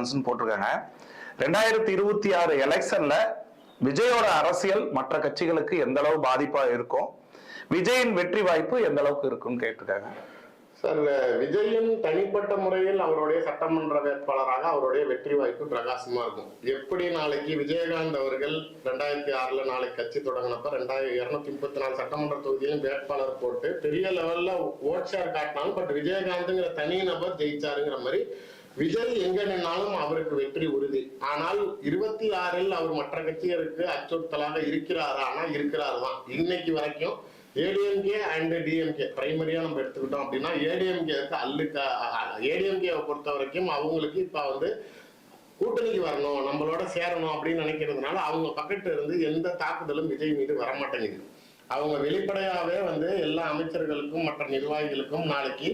போட்டிருக்காங்க. ரெண்டாயிரத்தி இருபத்தி ஆறு எலெக்ஷன்ல விஜயோட அரசியல் மற்ற கட்சிகளுக்கு எந்த அளவு பாதிப்பா இருக்கும்? விஜயின் வெற்றி வாய்ப்பு எந்த அளவுக்கு இருக்கும்னு கேட்டிருக்காங்க. சார் விஜயின் தனிப்பட்ட முறையில் அவருடைய சட்டமன்ற வேட்பாளராக அவருடைய வெற்றி வாய்ப்பு பிரகாசமா இருக்கும். எப்படி நாளைக்கு விஜயகாந்த் அவர்கள் ரெண்டாயிரத்தி ஆறுல நாளைக்கு கட்சி தொடங்கினப்ப ரெண்டாயிரம் இருநூத்தி முப்பத்தி நாலு சட்டமன்ற தொகுதியிலும் வேட்பாளர் போட்டு பெரிய லெவல்ல ஓட் ஷேர் காட்டினாலும் பட் விஜயகாந்த்ங்கிற தனி நபர் ஜெயிச்சாருங்கிற மாதிரி விஜய் எங்க நின்னாலும் அவருக்கு வெற்றி உறுதி. ஆனால் இருபத்தி ஆறில் அவர் மற்ற கட்சியருக்கு அச்சுறுத்தலாக இருக்கிறார்? ஆனா இருக்கிறார் தான் இன்னைக்கு வரைக்கும் ஏடிஎம்கே அண்ட் டிஎம்கே பிரைமரியா நம்ம எடுத்துக்கிட்டோம் அப்படின்னா ஏடிஎம்கேக்கு அல்லுக்க ஏடிஎம்கேவை பொறுத்த வரைக்கும் அவங்களுக்கு இப்ப வந்து கூட்டணிக்கு வரணும் நம்மளோட சேரணும் அப்படின்னு நினைக்கிறதுனால அவங்க பக்கத்துல இருந்து எந்த தாக்குதலும் விஜய் மீது வரமாட்டேங்குது. அவங்க வெளிப்படையாவே வந்து எல்லா அமைச்சர்களுக்கும் மற்ற நிர்வாகிகளுக்கும் நாளைக்கு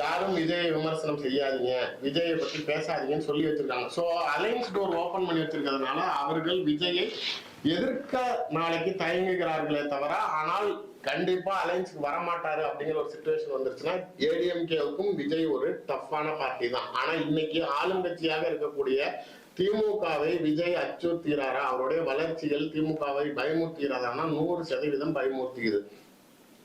யாரும் விஜயை விமர்சனம் செய்யாதீங்க. விஜயை பற்றி பேசாதீங்கன்னு சொல்லி வச்சிருக்காங்க. ஸோ அலைன்ஸ் டோர் ஓபன் பண்ணி வச்சிருக்கிறதுனால அவர்கள் விஜயை எதிர்க்க நாளைக்கு தயங்குகிறார்களே தவிர ஆனால் கண்டிப்பா அலைன்ஸ்க்கு வரமாட்டாரு அப்படிங்கிற ஒரு சுச்சுவேஷன் வந்துருச்சுன்னா ஏடிஎம்கேவுக்கும் விஜய் ஒரு டஃப்பான பார்ட்டி தான். ஆனா இன்னைக்கு ஆளுங்கட்சியாக இருக்கக்கூடிய திமுகவை விஜய் அச்சுறுத்துகிறாரா? அவருடைய வளர்ச்சிகள் திமுகவை பயமுறுத்துகிறாரானா? நூறு சதவீதம் பயமுறுத்துகிறது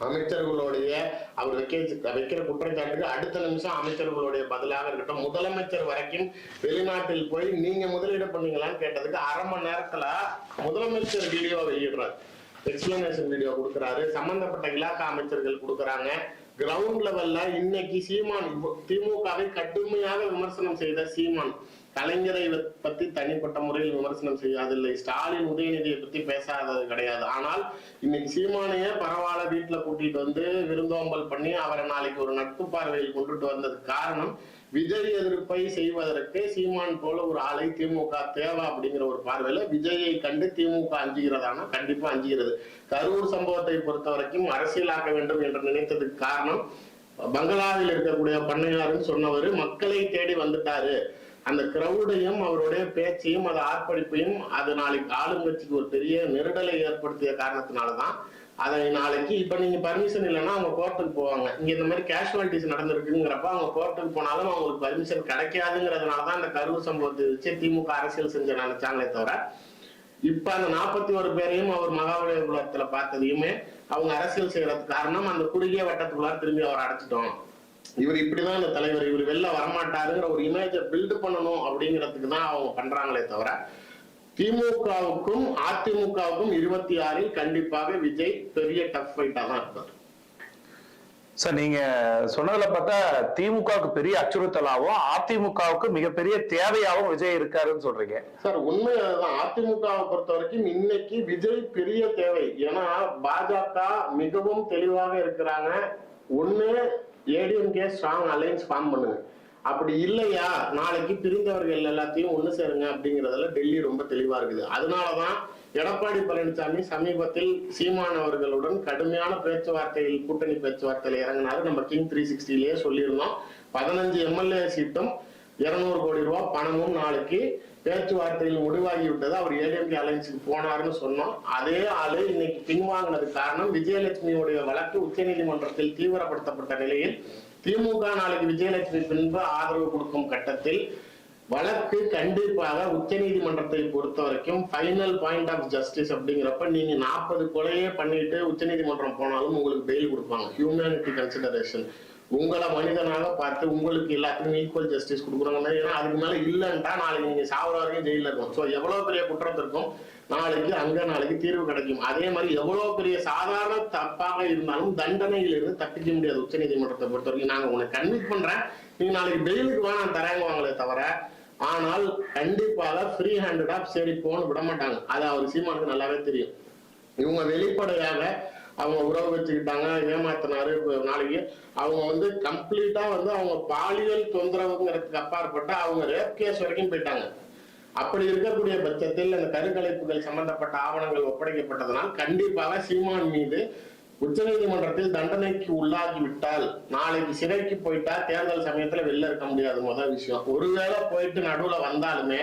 அமைச்சர்களுடைய அவர் வைக்க வைக்கிற குற்றச்சாட்டுக்கு அடுத்த நிமிஷம் அமைச்சர்களுடைய பதிலாக இருக்கட்டும். முதலமைச்சர் வரைக்கும் வெளிநாட்டில் போய் நீங்க முதலீடு பண்ணீங்களான்னு கேட்டதுக்கு அரை மணி நேரத்துல முதலமைச்சர் வீடியோ வெளியிடுறாரு. எக்ஸ்பிளனேஷன் வீடியோ கொடுக்குறாரு. சம்பந்தப்பட்ட இலாக்கா அமைச்சர்கள் கொடுக்குறாங்க. கிரவுண்ட் லெவல்ல இன்னைக்கு சீமான் திமுகவை கடுமையாக விமர்சனம் செய்த சீமான். கலைஞரை வ- பத்தி தனிப்பட்ட முறையில் விமர்சனம் செய்யாதில்லை ஸ்டாலின் உதயநிதியை பத்தி பேசாதது கிடையாது. ஆனால் இன்னைக்கு சீமானையே பரவாயில்ல வீட்டுல கூட்டிட்டு வந்து விருந்தோம்பல் பண்ணி அவரை நாளைக்கு ஒரு நட்பு பார்வையில் கொண்டுட்டு வந்ததுக்கு காரணம் விஜய் எதிர்ப்பை செய்வதற்கு சீமான் போல ஒரு ஆளை திமுக தேவை அப்படிங்கிற ஒரு பார்வையில விஜயை கண்டு திமுக அஞ்சுகிறதானா? கண்டிப்பா அஞ்சுகிறது. கரூர் சம்பவத்தை பொறுத்த வரைக்கும் அரசியலாக்க வேண்டும் என்று நினைத்ததுக்கு காரணம் பங்களாவில் இருக்கக்கூடிய பண்ணையாருன்னு சொன்னவர் மக்களை தேடி வந்துட்டாரு. அந்த கிரௌடையும் அவருடைய பேச்சையும் அது ஆர்ப்பரிப்பையும் அது நாளைக்கு ஆளுங்கட்சிக்கு ஒரு பெரிய நெருடலை ஏற்படுத்திய காரணத்தினாலதான் அதை நாளைக்கு இப்ப நீங்க பர்மிஷன் இல்லைன்னா அவங்க கோர்ட்டுக்கு போவாங்க. இங்க இந்த மாதிரி கேஷுவாலிட்டிஸ் நடந்திருக்குங்கிறப்ப அவங்க கோர்ட்டுக்கு போனாலும் அவங்களுக்கு பர்மிஷன் கிடைக்காதுங்கிறதுனாலதான் அந்த கரூர் சம்பவத்தை வச்சு திமுக அரசியல் செஞ்ச நினைச்சாங்களே தவிர இப்ப அந்த நாற்பத்தி ஒரு பேரையும் அவர் மகாபலிபுரத்துல பார்த்ததையுமே அவங்க அரசியல் செய்யறதுக்கு காரணம் அந்த குறுகிய வட்டத்துக்குள்ளார திரும்பி அவர் அடைச்சிட்டோம். இவர் இப்படிதான் இந்த தலைவர். இவர் வெளில வரமாட்டாருங்கிற ஒரு இமேஜை பில்டு பண்ணணும் அப்படிங்கிறதுக்கு தான் அவங்க பண்றாங்களே தவிர திமுகவுக்கும் அதிமுகவுக்கும் இருபத்தி ஆறில் கண்டிப்பாக விஜய் பெரிய டஃப் ஃபைட்டா தான் இருப்பார். சார் நீங்க சொன்னதுல பார்த்தா திமுகவுக்கு பெரிய அச்சுறுத்தலாகவும் அதிமுகவுக்கு மிகப்பெரிய தேவையாகவும் விஜய் இருக்காருன்னு சொல்றீங்க. சார் உண்மை அதுதான். அதிமுகவை பொறுத்த வரைக்கும் இன்னைக்கு விஜய் பெரிய தேவை. ஏன்னா பாஜக மிகவும் தெளிவாக இருக்கிறாங்க. ஒண்ணு ஏடிஎம்கே ஸ்ட்ராங் அலையன்ஸ் ஃபார்ம் பண்ணுங்க. அப்படி இல்லையா? நாளைக்கு பிரிந்தவர்கள் எல்லாத்தையும் ஒன்று சேருங்க அப்படிங்கிறதுல டெல்லி ரொம்ப தெளிவாக இருக்குது. அதனால தான் எடப்பாடி பழனிசாமி சமீபத்தில் சீமான் அவர்களுடன் கடுமையான பேச்சுவார்த்தையில் கூட்டணி பேச்சுவார்த்தையில் இறங்கினாரு. நம்ம கிங் த்ரீ சிக்ஸ்டிலேயே சொல்லியிருந்தோம். பதினஞ்சு எம்எல்ஏ சீட்டும் இருநூறு கோடி ரூபா பணமும் நாளைக்கு பேச்சுவார்த்தையில் முடிவாகிவிட்டது அவர் ஏடிஎம்கே அலைன்ஸுக்கு போனார்னு சொன்னோம். அதே ஆளு இன்னைக்கு பின்வாங்கினது காரணம் விஜயலட்சுமியுடைய வழக்கு உச்சநீதிமன்றத்தில் தீவிரப்படுத்தப்பட்ட நிலையில் திமுக நாளைக்கு விஜயலட்சுமி பின்பு ஆதரவு கொடுக்கும் கட்டத்தில் வழக்கு கண்டிப்பாக உச்சநீதிமன்றத்தை பொறுத்த வரைக்கும் ஃபைனல் பாயிண்ட் ஆஃப் ஜஸ்டிஸ் அப்படிங்கிறப்ப நீங்க நாற்பது கொலையே பண்ணிட்டு உச்சநீதிமன்றம் போனாலும் உங்களுக்கு பெயில் கொடுப்பாங்க. ஹியூமனிட்டி கன்சிடரேஷன் உங்களை மனிதனாக பார்த்து உங்களுக்கு எல்லாத்துக்கும் ஈக்குவல் ஜஸ்டிஸ் கொடுக்குறாங்க ஏன்னா அதுக்கு மேல இல்லைன்ட்டா நாளைக்கு நீங்க சாவர வரைக்கும் ஜெயில இருக்கும் ஸோ எவ்வளவு பெரிய குற்றத்திற்கும் நாளைக்கு அங்க நாளைக்கு தீர்வு கிடைக்கும். அதே மாதிரி எவ்வளவு பெரிய சாதாரண தப்பாக இருந்தாலும் தண்டனையிலிருந்து தப்பிக்க முடியாது உச்சநீதிமன்றத்தை பொறுத்த வரைக்கும் நாங்க உனக்கு கன்வின்ஸ் பண்றேன். நீங்க நாளைக்கு ஜெயிலுக்கு வேணாம் தராங்குவாங்களே தவிர ஆனால் கண்டிப்பாக ஃப்ரீ ஹேண்டட் சரி போன்னு விட மாட்டாங்க அது அவர் சீமானுக்கு நல்லாவே தெரியும். இவங்க வெளிப்படையாக அவங்க உறவு வச்சுக்கிட்டாங்க ஏமாத்தினாரு நாளைக்கு அவங்க வந்து கம்ப்ளீட்டா வந்து அவங்க பாலியல் தொந்தரவுங்கிறதுக்கு அப்பாற்பட்ட அவங்க ரேப் கேஸ் வரைக்கும் போயிட்டாங்க. அப்படி இருக்கக்கூடிய பட்சத்தில் அந்த கருக்கலைப்புகள் சம்பந்தப்பட்ட ஆவணங்கள் ஒப்படைக்கப்பட்டதனால் கண்டிப்பாக சீமான் மீது உச்சநீதிமன்றத்தில் தண்டனைக்கு உள்ளாகி விட்டால் நாளைக்கு சிறைக்கு போயிட்டா தேர்தல் சமயத்துல வெளில இருக்க முடியாது முதல் விஷயம். ஒருவேளை போயிட்டு நடுவுல வந்தாலுமே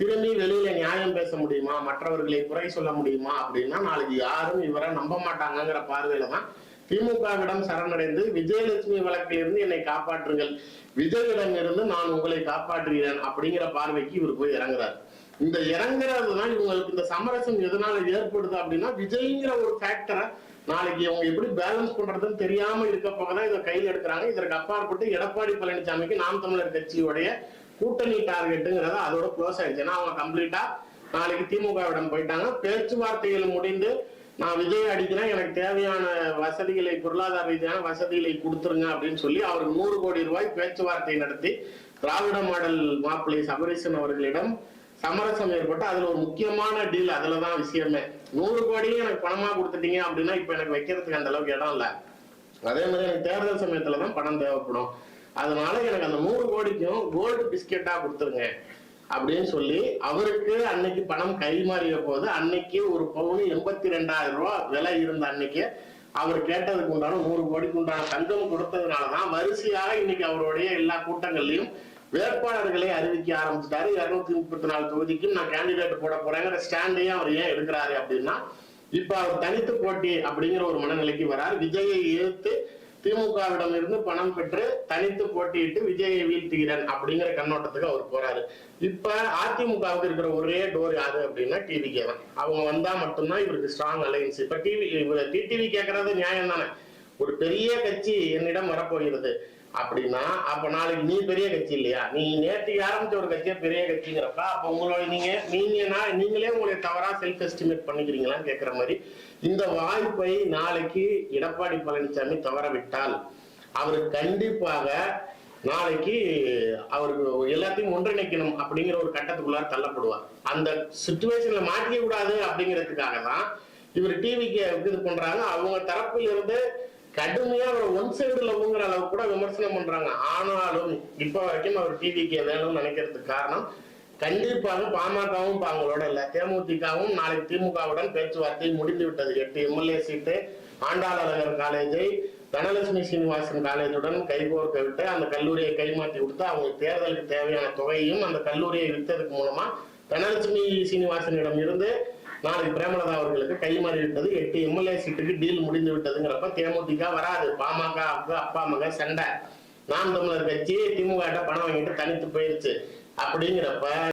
திரும்பி வெளியில நியாயம் பேச முடியுமா? மற்றவர்களை குறை சொல்ல முடியுமா? அப்படின்னா நாளைக்கு யாரும் இவரை நம்ப மாட்டாங்கங்கிற பார்வையில தான் திமுகவிடம் சரணடைந்து விஜயலட்சுமி வழக்கிலிருந்து என்னை காப்பாற்றுங்கள். விஜயிடம் இருந்து நான் உங்களை காப்பாற்றுகிறேன் அப்படிங்கிற பார்வைக்கு இவர் போய் இறங்குறாரு. இந்த இறங்குறது தான் இவங்களுக்கு இந்த சமரசம் எதனால ஏற்படுது அப்படின்னா விஜய்ங்கிற ஒரு ஃபேக்டரை நாளைக்கு அவங்க எப்படி பேலன்ஸ் பண்றதுன்னு தெரியாம இருக்க போகதான் இதை கையில் எடுக்கிறாங்க. இதற்கு அப்பாற்பட்டு எடப்பாடி பழனிசாமிக்கு நாம் தமிழர் கட்சியுடைய கூட்டணி டார்கெட்டுங்கிறத அதோட க்ளோஸ் ஆயிடுச்சு. ஏன்னா அவங்க கம்ப்ளீட்டா நாளைக்கு திமுகவிடம் போயிட்டாங்க. பேச்சுவார்த்தைகள் முடிந்து நான் விஜய் அடிக்கிறேன் எனக்கு தேவையான வசதிகளை பொருளாதார ரீதியான வசதிகளை கொடுத்துருங்க அப்படின்னு சொல்லி அவர் நூறு கோடி ரூபாய் பேச்சுவார்த்தை நடத்தி திராவிட மாடல் மாப்பிள்ளை சபரீசன் அவர்களிடம் சமரசம் ஏற்பட்டு அதுல ஒரு முக்கியமான டீல் அதுலதான் விஷயமே. நூறு கோடியும் எனக்கு பணமா கொடுத்துட்டீங்க அப்படின்னா இப்ப எனக்கு வைக்கிறதுக்கு அந்த அளவுக்கு இடம் இல்ல. அதே மாதிரி எனக்கு தேர்தல் சமயத்துல தான் பணம் தேவைப்படும். அதனால எனக்கு அந்த நூறு கோடிக்கும் கோல்டு பிஸ்கெட்டா கொடுத்துருங்க அப்படின்னு சொல்லி அவருக்கு அன்னைக்கு பணம் கை மாறிய போது அன்னைக்கு ஒரு பவுன் எண்பத்தி ரெண்டாயிரம் ரூபாய் விலை இருந்த அன்னைக்கு அவர் கேட்டதுக்கு உண்டான நூறு கோடிக்கு உண்டான தங்கம் கொடுத்ததுனாலதான் வரிசையாக இன்னைக்கு அவருடைய எல்லா கூட்டங்கள்லயும் வேட்பாளர்களை அறிவிக்க ஆரம்பிச்சிட்டாரு. இருநூத்தி முப்பத்தி நாலு தொகுதிக்கும் நான் கேண்டிடேட் போட போறேங்கிற ஸ்டாண்டையும் அவர் ஏன் எடுக்கிறாரு அப்படின்னா இப்ப அவர் தனித்து போட்டி அப்படிங்கிற ஒரு மனநிலைக்கு வரார். விஜயை எதிர்த்து திமுகவிடம் இருந்து பணம் பெற்று தனித்து போட்டியிட்டு விஜயை வீழ்த்துகிறேன் அப்படிங்கிற கண்ணோட்டத்துக்கு அவர் போறாரு. இப்ப அதிமுகவுக்கு இருக்கிற ஒரே டோர் யாரு அப்படின்னா டிவி தான். அவங்க வந்தா மட்டும்தான் இவருக்கு ஸ்ட்ராங் அலையன்ஸ் இப்ப டிவி டிடிவி கேட்கறது நியாயம் தானே ஒரு பெரிய கட்சி என்னிடம் வரப்போகிறது. அப்படின்னா அப்ப நாளைக்கு நீ பெரிய கட்சி இல்லையா? நீ நேற்று ஆரம்பிச்ச ஒரு கட்சியா பெரிய கட்சிங்கிறப்ப அப்ப உங்களோட நீங்க நீங்க நீங்களே உங்களை தவறா செல்ஃப் எஸ்டிமேட் பண்ணிக்கிறீங்களான்னு கேட்கிற மாதிரி இந்த வாய்ப்பை நாளைக்கு எடப்பாடி பழனிசாமி தவற விட்டால் அவர் கண்டிப்பாக நாளைக்கு அவருக்கு எல்லாத்தையும் ஒன்றிணைக்கணும் அப்படிங்கிற ஒரு கட்டத்துக்குள்ளார தள்ளப்படுவார். அந்த சுச்சுவேஷன்ல மாட்டிக்க கூடாது அப்படிங்கிறதுக்காக தான் இவர் டிவிக்கு இது பண்றாங்க. அவங்க தரப்பில் இருந்து கடுமையா அவர் ஒன் சைடுல லவ்ங்கிற அளவு கூட விமர்சனம் பண்றாங்க. ஆனாலும் இப்ப வரைக்கும் அவர் டிவிக்கு வேணும்னு நினைக்கிறதுக்கு காரணம் கண்டிப்பாக பாமகவும் இப்ப அவங்களோட இல்ல. தேமுதிகவும் நாளைக்கு திமுகவுடன் பேச்சுவார்த்தை முடிந்து விட்டது. எட்டு எம்எல்ஏ சீட்டு ஆண்டாளர் காலேஜை தனலட்சுமி சீனிவாசன் காலேஜுடன் கைகோர்க்க விட்டு அந்த கல்லூரியை கைமாற்றி கொடுத்து அவங்க தேர்தலுக்கு தேவையான தொகையும் அந்த கல்லூரியை விற்றதுக்கு மூலமா தனலட்சுமி சீனிவாசனிடம் இருந்து நாளைக்கு பிரேமலதா அவர்களுக்கு கைமாறி விட்டது. எட்டு எம்எல்ஏ சீட்டுக்கு டீல் முடிந்து விட்டதுங்கிறப்ப தேமுதிக வராது. பாமக அப்பா மக சண்டை. நாம் தமிழர் கட்சி திமுக பணம் வாங்கிட்டு தனித்து போயிருச்சு. அப்படிங்கிறப்ப